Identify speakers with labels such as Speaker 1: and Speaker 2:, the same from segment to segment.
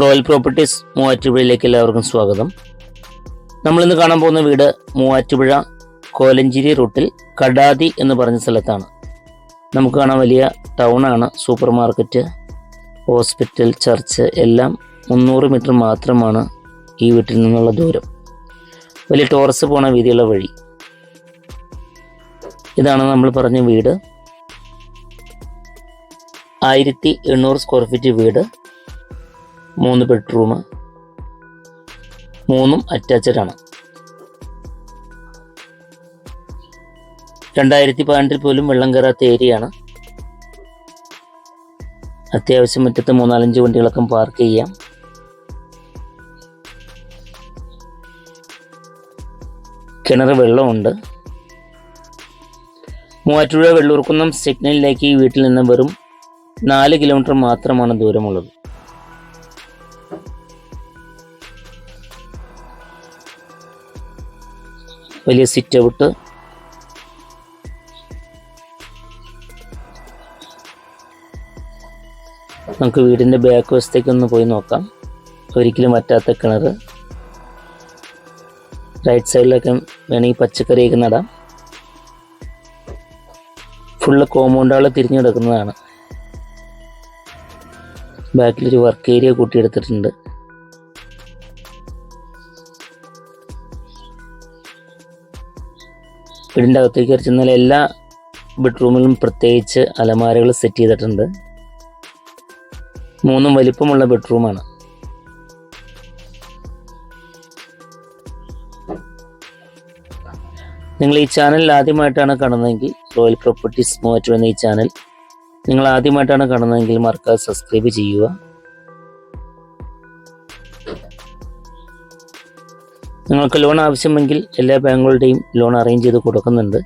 Speaker 1: Royal properties മൂവാറ്റുപുഴയിലേക്ക് എല്ലാവർക്കും സ്വാഗതം. നമ്മളിന്ന് കാണാൻ പോകുന്ന വീട് മൂവാറ്റുപുഴ കോലഞ്ചേരി റൂട്ടിൽ കടാതി എന്ന് പറഞ്ഞ സ്ഥലത്താണ്. നമുക്ക് കാണാൻ വലിയ ടൗണാണ് സൂപ്പർ മാർക്കറ്റ് ഹോസ്പിറ്റൽ ചർച്ച് എല്ലാം മുന്നൂറ് മീറ്റർ മാത്രമാണ് ഈ വീട്ടിൽ നിന്നുള്ള ദൂരം. വലിയ ടോറസ് പോണ വീതിയുള്ള വഴി. ഇതാണ് നമ്മൾ പറഞ്ഞ വീട്. ആയിരത്തി എണ്ണൂറ് സ്ക്വയർ ഫീറ്റ് വീട്. മൂന്ന് ബെഡ്റൂം മൂന്നും അറ്റാച്ച്ഡ് ആണ്. രണ്ടായിരത്തി പതിനെട്ടിൽ പോലും വെള്ളം കയറാത്ത ഏരിയയാണ് അത്യാവശ്യം മുറ്റത്ത് മൂന്നാലഞ്ച് വണ്ടികളൊക്കെ പാർക്ക് ചെയ്യാം. കിണർ വെള്ളമുണ്ട്. മൂവാറ്റുപുഴ വെള്ളൂർക്കുന്നം സിഗ്നലിലേക്ക് ഈ വീട്ടിൽ നിന്ന് വെറും നാല് കിലോമീറ്റർ മാത്രമാണ് ദൂരമുള്ളത്. വലിയ സിറ്റ് ഔട്ട് നമുക്ക് വീടിന്റെ ബാക്ക് വശത്തേക്ക് ഒന്ന് പോയി നോക്കാം. ഒരിക്കലും വറ്റാത്ത കിണർ റൈറ്റ് സൈഡിലൊക്കെ വേണമെങ്കിൽ പച്ചക്കറിയൊക്കെ നടാം. ഫുള്ള് കോമ്പൗണ്ടുകൾ തിരിഞ്ഞു കിടക്കുന്നതാണ്. ബാക്കിലൊരു വർക്ക് ഏരിയ കൂട്ടിയെടുത്തിട്ടുണ്ട്. വീടിന്റെ അകത്തേക്ക് കയറി ചെന്നാൽ എല്ലാ ബെഡ്റൂമിലും പ്രത്യേകിച്ച് അലമാരകൾ സെറ്റ് ചെയ്തിട്ടുണ്ട്. മൂന്നും വലിപ്പമുള്ള ബെഡ്റൂമാണ്. നിങ്ങൾ ഈ ചാനൽ ആദ്യമായിട്ടാണ് കാണുന്നതെങ്കിൽ റോയൽ പ്രോപ്പർട്ടീസ് മൂവാറ്റു എന്ന ഈ ചാനൽ. നിങ്ങൾ ആദ്യമായിട്ടാണ് കാണുന്നതെങ്കിൽ മറക്കാതെ സബ്സ്ക്രൈബ് ചെയ്യുക. നിങ്ങൾക്ക് ലോൺ ആവശ്യമെങ്കിൽ എല്ലാ ബാങ്കുകളുടെയും ലോൺ അറേഞ്ച് ചെയ്ത് കൊടുക്കുന്നുണ്ട്.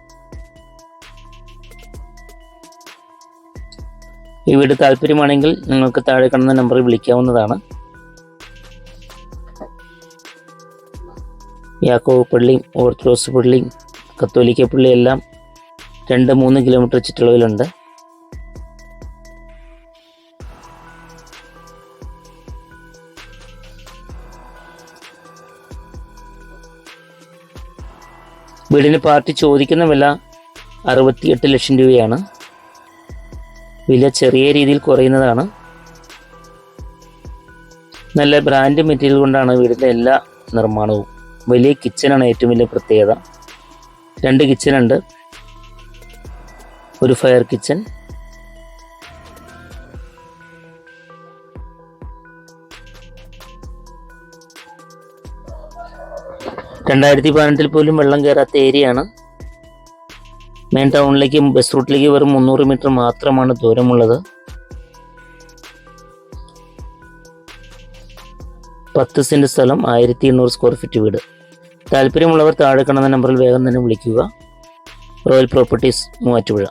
Speaker 1: ഈ വീട് താല്പര്യമാണെങ്കിൽ നിങ്ങൾക്ക് താഴെ കാണുന്ന നമ്പറിൽ വിളിക്കാവുന്നതാണ്. യാക്കോവ് പള്ളി ഓർത്തഡോക്സ് പള്ളി കത്തോലിക്ക പള്ളി എല്ലാം രണ്ട് മൂന്ന് കിലോമീറ്റർ ചുറ്റളവിലുണ്ട്. വീടിന് പാർട്ടി ചോദിക്കുന്ന വില അറുപത്തിയെട്ട് ലക്ഷം രൂപയാണ്. വില ചെറിയ രീതിയിൽ കുറയുന്നതാണ്. നല്ല ബ്രാൻഡ് മെറ്റീരിയൽ കൊണ്ടാണ് വീടിന്റെ എല്ലാ നിർമ്മാണവും. വലിയ കിച്ചനാണ് ഏറ്റവും വലിയ പ്രത്യേകത. രണ്ട് കിച്ചനുണ്ട്. ഒരു ഫയർ കിച്ചൻ രണ്ടായിരത്തി പതിനെട്ടിൽ പോലും വെള്ളം കയറാത്ത ഏരിയയാണ്. മെയിൻ ടൗണിലേക്ക് ബസ് റൂട്ടിലേക്ക് വെറും മുന്നൂറ് മീറ്റർ മാത്രമാണ് ദൂരമുള്ളത്. പത്ത് സെന്റ് സ്ഥലം ആയിരത്തി എണ്ണൂറ് സ്ക്വയർ ഫീറ്റ് വീട്. താല്പര്യമുള്ളവർ താഴെ കാണുന്ന നമ്പറിൽ വേഗം തന്നെ വിളിക്കുക. Royal properties Muvattupuzha.